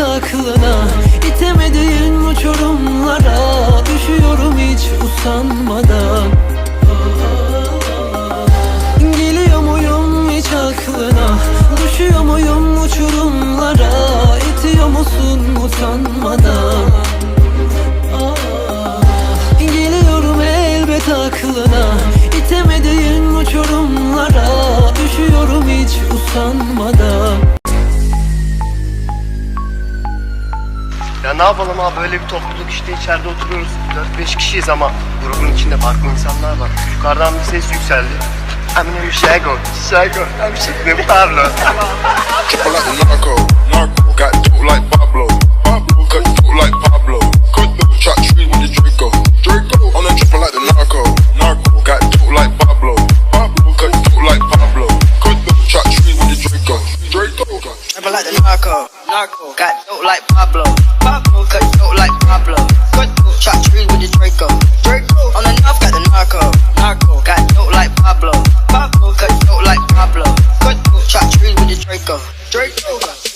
gelmez aklına. İtemediğin uçurumlara Düşüyorum hiç usanmadan. Geliyor muyum hiç aklına? Düşüyor muyum uçurumlara İtiyor musun utanmadan? Geliyorum elbet aklına. İtemediğin uçurumlara Düşüyorum hiç usanmadan. Ya ne yapalım abi böyle bir topluluk işte içeride oturuyoruz. 4-5 kişiyiz ama grubun içinde farklı insanlar var. Yukarıdan bir ses yükseldi. Eminem Shago, Shago, I'm shitting Pablo. Got like Pablo. Pablo. Cut dope like Pablo. Cut dope. chop trees with the Draco. Draco. On the knife got the narco. Narco. Got dope like Pablo. Pablo. Cut dope like Pablo. Cut dope. chop trees with the Draco. Draco.